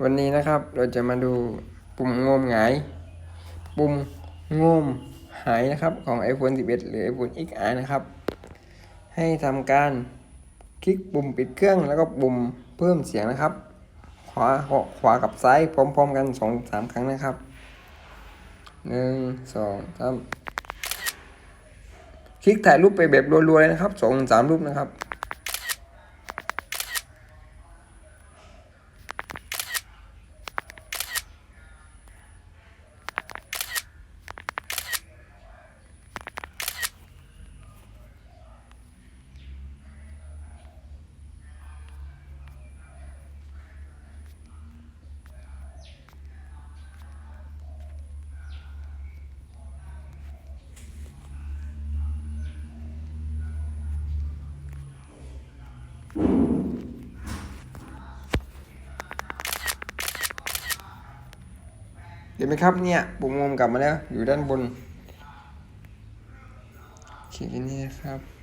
วันนี้นะครับเราจะมาดูปุ่มงมหงาย ปุ่มงมหายนะครับของ iPhone 11 หรือ iPhone XR นะครับ ให้ทำการคลิกปุ่มปิดเครื่องแล้วก็ปุ่มเพิ่มเสียงนะครับ ขวาขวากับซ้ายพร้อมๆกันสองสามครั้งนะครับหนึ่งสองสามคลิกถ่ายรูปไปแบบรัวๆเลยนะครับสองสามรูปนะครับ เห็นไหมครับเนี่ยปุ่มงมกลับมาแล้ว อยู่ด้านบนโอเคนี่นะครับ